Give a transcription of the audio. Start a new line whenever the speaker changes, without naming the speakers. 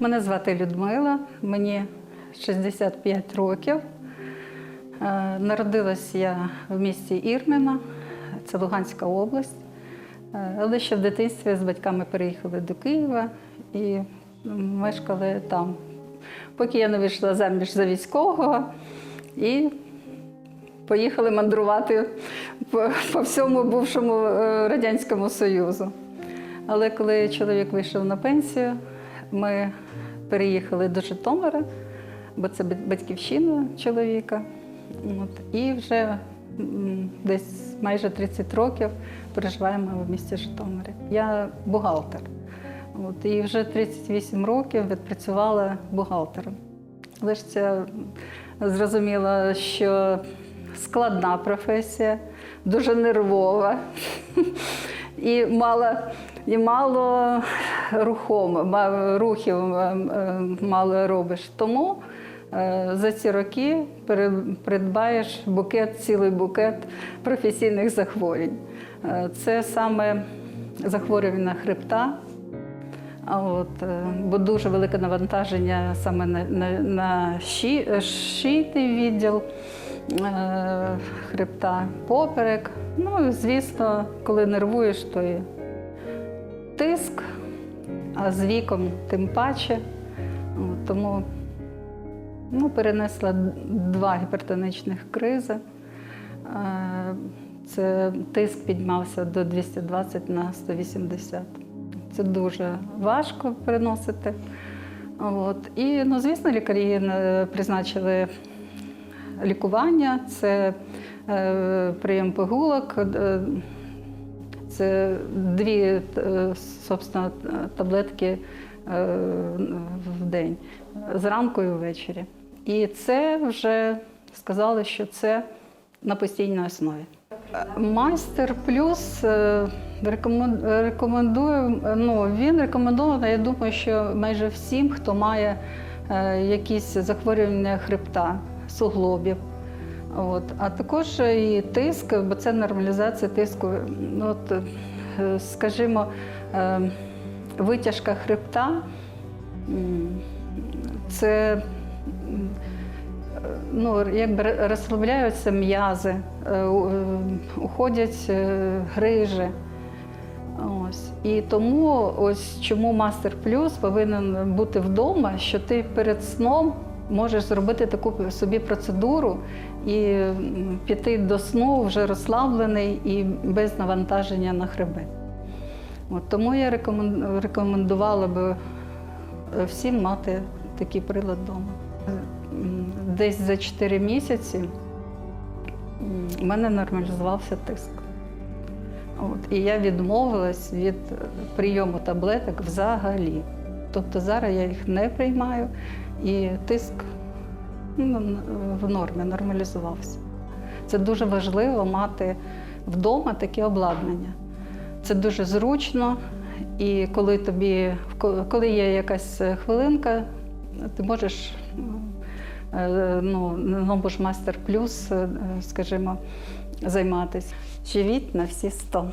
Мене звати Людмила, мені 65 років. Е, Народилась я в місті Ірміна, це Луганська область. Е, Але ще в дитинстві з батьками переїхали до Києва і мешкали там. Поки я не вийшла заміж за військового і поїхали мандрувати по, по всьому бувшому е, Радянському Союзу. Але коли чоловік вийшов на пенсію, ми переїхали до Житомира, бо це батьківщина чоловіка. От, і вже десь майже 30 років проживаємо в місті Житомирі. Я бухгалтер. От, і вже 38 років відпрацювала бухгалтером. Це зрозуміло, що складна професія, дуже нервова і мало, і мало рухом, рухів е, е, мало робиш. Тому е, за ці роки придбаєш букет, цілий букет професійних захворювань. Е, Це саме захворювання хребта, от, е, бо дуже велике навантаження саме на, на, на ші, шийний відділ е, хребта, поперек. Ну, звісно, коли нервуєш, то і а з віком тим паче. Тому ну, перенесла два гіпертонічних кризи. Е, Це тиск піднявся до 220 на 180. Це дуже важко переносити. От. І, ну, звісно, лікарі е, призначили лікування, це е, прийом пигулок, е, це дві е, собственно, таблетки е, в день, зранку і ввечері. І це вже сказали, що це на постійній основі. Майстер плюс е, рекомендую. Ну він рекомендований. Я думаю, що майже всім, хто має якісь захворювання хребта, суглобів. От. А також і тиск, бо це нормалізація тиску. Ну, От, е, скажімо, е, витяжка хребта це ну, якби розслабляються м'язи, е, е, уходять е, грижі. Ось. І тому ось чому Мастер Плюс повинен бути вдома, що ти перед сном можеш зробити таку собі процедуру і піти до сну вже розслаблений і без навантаження на хребет. От, тому я рекомендувала би е, всім мати такий прилад вдома. Десь за 4 місяці у мене нормалізувався тиск. От, і я відмовилась від е, прийому таблеток взагалі. Тобто зараз я їх не приймаю, і тиск ну, в нормі нормалізувався. Це дуже важливо мати вдома таке обладнання. Це дуже зручно, і коли тобі, коли є якась хвилинка, ти можеш е, ну, Номбуш Мастер Плюс, е, скажімо, займатися. Живіть на всі сто.